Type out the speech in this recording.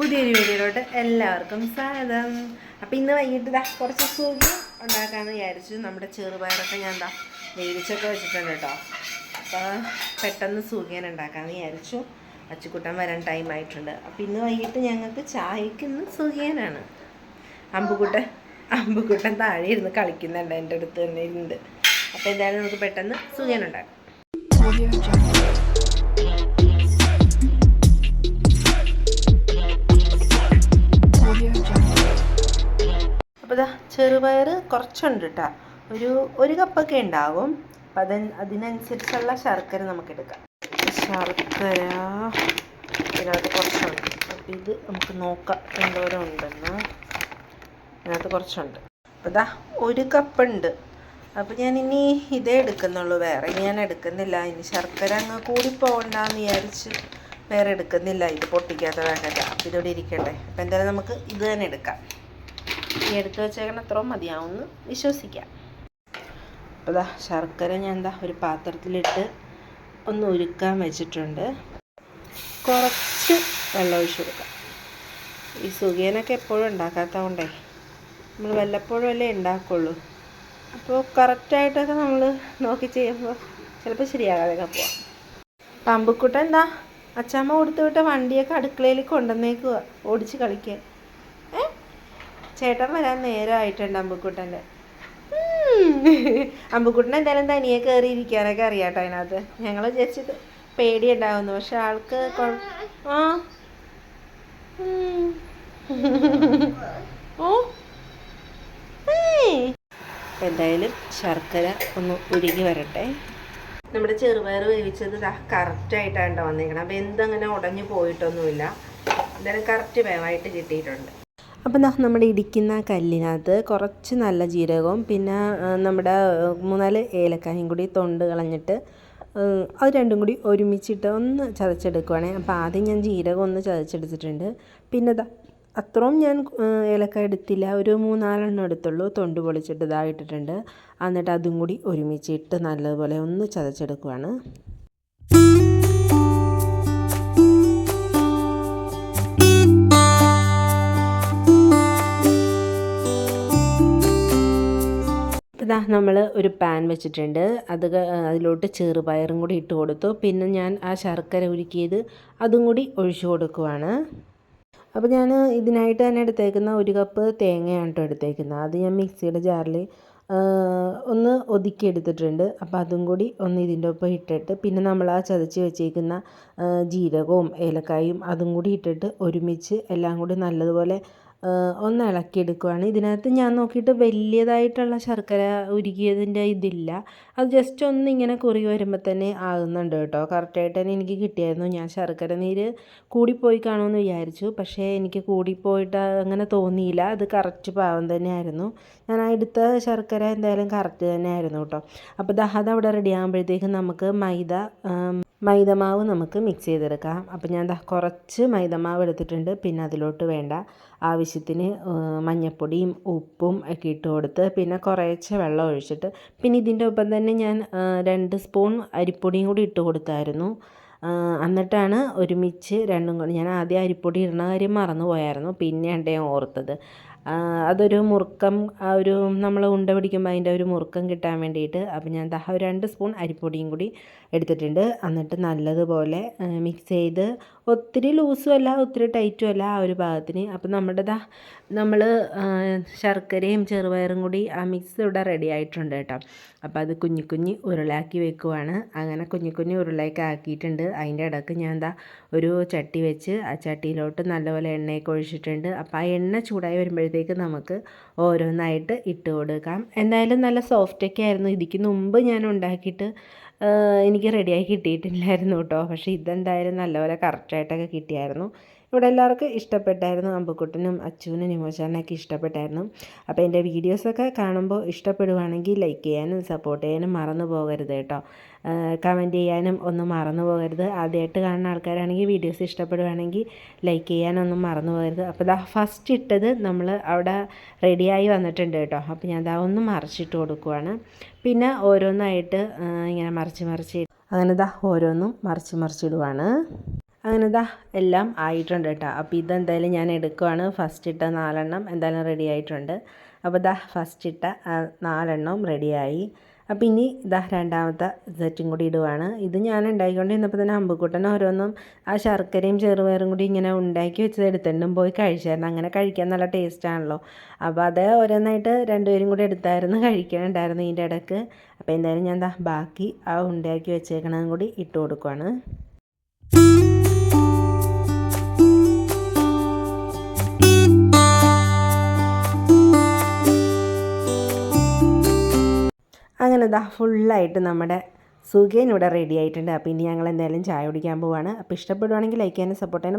പുതിയൊരു വീഡിയോയിലോട്ട് എല്ലാവർക്കും സ്വാഗതം. അപ്പം ഇന്ന് വൈകിട്ട് ഇതാ കുറച്ച് സൂചി ഉണ്ടാക്കാമെന്ന് വിചാരിച്ചു. നമ്മുടെ ചെറുപയറൊക്കെ ഞാൻ എന്താ വേവിച്ചൊക്കെ വെച്ചിട്ടുണ്ട് കേട്ടോ. അപ്പോൾ പെട്ടെന്ന് സൂഖ്യാൻ ഉണ്ടാക്കാമെന്ന് വിചാരിച്ചു. അച്ചുക്കുട്ടൻ വരാൻ ടൈം ആയിട്ടുണ്ട്. അപ്പം ഇന്ന് വൈകിട്ട് ഞങ്ങൾക്ക് ചായക്ക് ഇന്ന് സൂഖിയനാണ് അമ്പുക്കുട്ടൻ അമ്പുകൂട്ടൻ താഴെ ഇരുന്ന് കളിക്കുന്നുണ്ട്. എന്റെ അടുത്ത് തന്നെ ഇരുന്നുണ്ട് അപ്പോൾ എന്തായാലും നമുക്ക് പെട്ടെന്ന് സൂഖിയൻ ഇതാ ചെറുപയർ കുറച്ചുണ്ട് കേട്ടോ ഒരു ഒരു കപ്പൊക്കെ ഉണ്ടാകും അപ്പം അത് അതിനനുസരിച്ചുള്ള ശർക്കര നമുക്ക് എടുക്കാം ശർക്കര. ഇതിനകത്ത് കുറച്ചുണ്ട്. അപ്പം ഇത് നമുക്ക് നോക്കാം എന്തോരം ഉണ്ടെന്ന്. ഇതിനകത്ത് കുറച്ചുണ്ട്. അപ്പോൾ ഇതാ ഒരു കപ്പുണ്ട്. അപ്പോൾ ഞാൻ ഇനി ഇതേ എടുക്കുന്നുള്ളൂ. വേറെ ഞാൻ എടുക്കുന്നില്ല. ഇനി ശർക്കര അങ്ങ് കൂടി പോകണ്ടെന്ന് വിചാരിച്ച് വേറെ എടുക്കുന്നില്ല. ഇത് പൊട്ടിക്കാത്ത വേണ്ട അപ്പം ഇതോടെ ഇരിക്കട്ടെ. അപ്പം എന്തായാലും നമുക്ക് ഇത് തന്നെ എടുക്കാം. ഈ എടുത്ത് വെച്ചേക്കണ അത്രയും മതിയാവുമെന്ന് വിശ്വസിക്കാം. അപ്പോൾ ദാ ശർക്കര ഞാൻ എന്താ ഒരു പാത്രത്തിലിട്ട് ഒന്ന് ഉരുക്കാൻ വെച്ചിട്ടുണ്ട്. കുറച്ച് വെള്ളം ഒഴിച്ചു കൊടുക്കാം. ഈ സുഖിയനൊക്കെ എപ്പോഴും ഉണ്ടാക്കാത്തതുകൊണ്ടേ നമ്മൾ വല്ലപ്പോഴും അല്ലേ ഉണ്ടാക്കുള്ളൂ. അപ്പോൾ കറക്റ്റായിട്ടൊക്കെ നമ്മൾ നോക്കി ചെയ്യുമ്പോൾ ചിലപ്പോൾ ശരിയാകാതെയൊക്കെ പോവാം. പമ്പുക്കുട്ടൻ എന്താ അച്ചാമ്മ കൊടുത്തു വിട്ട വണ്ടിയൊക്കെ അടുക്കളയിൽ കൊണ്ടുവന്നേക്കുക ഓടിച്ച് കളിക്കാൻ. ഏ ചേട്ടൻ വരാൻ നേരമായിട്ടുണ്ട് അമ്പുക്കുട്ടന്റെ. അമ്പുക്കുട്ടൻ എന്തായാലും തനിയെ കയറി ഇരിക്കാനൊക്കെ അറിയാട്ടോ അതിനകത്ത്. ഞങ്ങൾ വിചാരിച്ചത് പേടി ഉണ്ടാവുന്നു പക്ഷെ ആൾക്ക് ആ. ഓ. എന്തായാലും ശർക്കര ഒന്ന് ഉരുകി വരട്ടെ. നമ്മുടെ ചെറുപയർ വേവിച്ചത് കറക്റ്റായിട്ടാണ് വന്നിരിക്കണം അപ്പം എന്തങ്ങനെ ഉടഞ്ഞു പോയിട്ടൊന്നുമില്ല. എന്തായാലും കറക്റ്റ് വേവായിട്ട് കിട്ടിയിട്ടുണ്ട്. അപ്പം നമ്മുടെ ഇടിക്കുന്ന കല്ലിനകത്ത് കുറച്ച് നല്ല ജീരകവും പിന്നെ നമ്മുടെ മൂന്നാൽ ഏലക്കായും കൂടി തൊണ്ട് കളഞ്ഞിട്ട് അത് രണ്ടും കൂടി ഒരുമിച്ചിട്ട് ഒന്ന് ചതച്ചെടുക്കുവാണേ. അപ്പോൾ ആദ്യം ഞാൻ ജീരകം ഒന്ന് ചതച്ചെടുത്തിട്ടുണ്ട്. പിന്നെ അത്രയും ഞാൻ ഏലക്ക എടുത്തില്ല. ഒരു മൂന്നാലെണ്ണം എടുത്തുള്ളൂ. തൊണ്ട് പൊളിച്ചിട്ട് ഇതായിട്ടിട്ടുണ്ട് എന്നിട്ട് അതും കൂടി ഒരുമിച്ചിട്ട് നല്ലതുപോലെ ഒന്ന് ചതച്ചെടുക്കുവാണ്. ഇതാ നമ്മൾ ഒരു പാൻ വെച്ചിട്ടുണ്ട്. അത് അതിലോട്ട് ചെറുപയറും കൂടി ഇട്ട് കൊടുത്തു. പിന്നെ ഞാൻ ആ ശർക്കര ഉരുക്കിയത് അതും കൂടി ഒഴിച്ചു കൊടുക്കുവാണ്. അപ്പോൾ ഞാൻ ഇതിനായിട്ട് തന്നെ എടുത്തേക്കുന്ന ഒരു കപ്പ് തേങ്ങയാണ് കേട്ടോ എടുത്തേക്കുന്നത്. അത് ഞാൻ മിക്സിയുടെ ജാറിൽ ഒന്ന് ഒതുക്കി എടുത്തിട്ടുണ്ട്. അപ്പോൾ അതും കൂടി ഒന്ന് ഇതിന്റെ ഒപ്പം ഇട്ടിട്ട് പിന്നെ നമ്മൾ ആ ചതച്ച് വെച്ചേക്കുന്ന ജീരകവും ഏലക്കായും അതും കൂടി ഇട്ടിട്ട് ഒരുമിച്ച് എല്ലാം കൂടി നല്ലതുപോലെ ഒന്ന് ഇളക്കിയെടുക്കുവാണ്. ഇതിനകത്ത് ഞാൻ നോക്കിയിട്ട് വലിയതായിട്ടുള്ള ശർക്കര ഉരുകിയതിന്റെ ഇതില്ല. അത് ജസ്റ്റ് ഒന്ന് ഇങ്ങനെ കുറി വരുമ്പോൾ തന്നെ ആകുന്നുണ്ട് കേട്ടോ. കറക്റ്റായിട്ട് തന്നെ എനിക്ക് കിട്ടിയായിരുന്നു. ഞാൻ ശർക്കര നീര് കൂടിപ്പോയി കാണുമെന്ന് വിചാരിച്ചു. പക്ഷേ എനിക്ക് കൂടിപ്പോയിട്ട് അങ്ങനെ തോന്നിയില്ല. അത് കറക്റ്റ് പാവം തന്നെയായിരുന്നു. ഞാൻ എടുത്ത ശർക്കര എന്തായാലും കറക്റ്റ് തന്നെയായിരുന്നു കേട്ടോ. അപ്പോൾ ദഹദ അവിടെ റെഡി ആകുമ്പോഴത്തേക്കും നമുക്ക് മൈദ മൈദമാവ് നമുക്ക് മിക്സ് ചെയ്തെടുക്കാം. അപ്പോൾ ഞാൻ കുറച്ച് മൈദമാവ് എടുത്തിട്ടുണ്ട്. പിന്നെ അതിലോട്ട് വേണ്ട ആവശ്യത്തിന് മഞ്ഞൾപ്പൊടിയും ഉപ്പും ഒക്കെ ഇട്ട് കൊടുത്ത് പിന്നെ കുറേശ്ശെ വെള്ളം ഒഴിച്ചിട്ട് പിന്നെ ഇതിന്റെ ഒപ്പം തന്നെ ഞാൻ രണ്ട് സ്പൂൺ അരിപ്പൊടിയും കൂടി ഇട്ട് കൊടുത്തായിരുന്നു. എന്നിട്ടാണ് ഒരുമിച്ച് രണ്ടും കൂടി ഞാൻ ആദ്യം അരിപ്പൊടി ഇടുന്ന കാര്യം മറന്നു പോയായിരുന്നു പിന്നെ ഞാൻ ഓർത്തത്. അതൊരു മുറുക്കം ആ ഒരു നമ്മൾ ഉണ്ട പിടിക്കുമ്പോൾ അതിന്റെ ഒരു മുറുക്കം കിട്ടാൻ വേണ്ടിയിട്ട് അപ്പോൾ ഞാൻ ദാ രണ്ട് സ്പൂൺ അരിപ്പൊടിയും കൂടി എടുത്തിട്ടുണ്ട്. എന്നിട്ട് നല്ലതുപോലെ മിക്സ് ചെയ്ത് ഒത്തിരി ലൂസും അല്ല ഒത്തിരി ടൈറ്റും അല്ല ആ ഒരു ഭാഗത്തിന്. അപ്പോൾ നമ്മുടെ ദാ നമ്മൾ ശർക്കരയും ചെറുപയറും കൂടി ആ മിക്സ് ഇവിടെ റെഡി ആയിട്ടുണ്ട് കേട്ടോ. അപ്പോൾ അത് കുഞ്ഞു കുഞ്ഞു ഉരുളാക്കി വെക്കുവാണ്. അങ്ങനെ കുഞ്ഞു കുഞ്ഞു ഉരുളയൊക്കെ ആക്കിയിട്ടുണ്ട്. അതിന്റെ ഇടയ്ക്ക് ഞാൻ എന്താ ഒരു ചട്ടി വെച്ച് ആ ചട്ടിയിലോട്ട് നല്ലപോലെ എണ്ണയൊക്കെ ഒഴിച്ചിട്ടുണ്ട്. അപ്പോൾ ആ എണ്ണ ചൂടായി വരുമ്പോഴത്തേക്ക് നമുക്ക് ഓരോന്നായിട്ട് ഇട്ട് കൊടുക്കാം. എന്തായാലും നല്ല സോഫ്റ്റൊക്കെ ആയിരുന്നു. ഇതിക്ക് മുമ്പ് ഞാൻ ഉണ്ടാക്കിയിട്ട് എനിക്ക് റെഡിയായി കിട്ടിയിട്ടില്ലായിരുന്നു കേട്ടോ. പക്ഷേ ഇതെന്തായാലും നല്ലപോലെ കറക്റ്റായിട്ടൊക്കെ കിട്ടിയായിരുന്നു. ഇവിടെ എല്ലാവർക്കും ഇഷ്ടപ്പെട്ടായിരുന്നു. അമ്പുക്കുട്ടനും അച്ചുവിനും നിമോചാനൊക്കെ ഇഷ്ടപ്പെട്ടായിരുന്നു. അപ്പോൾ എന്റെ വീഡിയോസൊക്കെ കാണുമ്പോൾ ഇഷ്ടപ്പെടുവാണെങ്കിൽ ലൈക്ക് ചെയ്യാനും സപ്പോർട്ട് ചെയ്യാനും മറന്നു പോകരുത് കേട്ടോ. കമന്റ് ചെയ്യാനും ഒന്നും മറന്നു പോകരുത്. ആദ്യമായിട്ട് കാണുന്ന ആൾക്കാരാണെങ്കിൽ വീഡിയോസ് ഇഷ്ടപ്പെടുവാണെങ്കിൽ ലൈക്ക് ചെയ്യാനൊന്നും മറന്നു പോകരുത്. അപ്പോൾ ഇതാ ഫസ്റ്റ് ഇട്ടത് നമ്മൾ അവിടെ റെഡിയായി വന്നിട്ടുണ്ട് കേട്ടോ. അപ്പോൾ ഞാൻ ദാ ഒന്ന് മറിച്ചിട്ട് കൊടുക്കുവാണ്. പിന്നെ ഓരോന്നായിട്ട് ഇങ്ങനെ മറിച്ച് മറിച്ച് മറിച്ച് അങ്ങനെ ദാ ഓരോന്നും മറിച്ച് മറിച്ചിടുവാണ് അങ്ങനെ ദാ എല്ലാം ആയിട്ടുണ്ട് കേട്ടോ. അപ്പോൾ ഇതെന്തായാലും ഞാൻ എടുക്കുവാണ്. ഫസ്റ്റ് ഇട്ട നാലെണ്ണം എന്തായാലും റെഡി ആയിട്ടുണ്ട്. അപ്പോൾ ദാ ഫസ്റ്റ് ഇട്ട നാലെണ്ണവും റെഡിയായി അപ്പോൾ ഇനി ഇതാ രണ്ടാമത്തെ സെറ്റും കൂടി ഇടുവാണ്. ഇത് ഞാൻ ഉണ്ടാക്കിക്കൊണ്ടിരുന്നപ്പോൾ തന്നെ അമ്പുക്കുട്ടൻ ഓരോന്നും ആ ശർക്കരയും ചെറുപയറും കൂടി ഇങ്ങനെ ഉണ്ടാക്കി വെച്ചത് എടുത്തിട്ടും പോയി കഴിച്ചായിരുന്നു. അങ്ങനെ കഴിക്കാൻ നല്ല ടേസ്റ്റാണല്ലോ അപ്പോൾ അത് ഓരോന്നായിട്ട് രണ്ടുപേരും കൂടി എടുത്തായിരുന്നു കഴിക്കണുണ്ടായിരുന്നു ഇതിന്റെ ഇടയ്ക്ക് അപ്പോൾ എന്തായാലും ഞാൻ ബാക്കി ആ ഉണ്ടാക്കി വെച്ചേക്കണതും കൂടി ഇട്ട് കൊടുക്കുവാണ്. ദാ ഫുള്ളായിട്ട് നമ്മുടെ സുഖേൻ ഇവിടെ റെഡി ആയിട്ടുണ്ട്. അപ്പോൾ ഇനി ഞങ്ങൾ എന്തായാലും ചായ കുടിക്കാൻ പോവാണ്. അപ്പോൾ ഇഷ്ടപ്പെടുവാണെങ്കിൽ ലൈക്ക് ചെയ്യാനും സപ്പോർട്ട് ചെയ്യാനും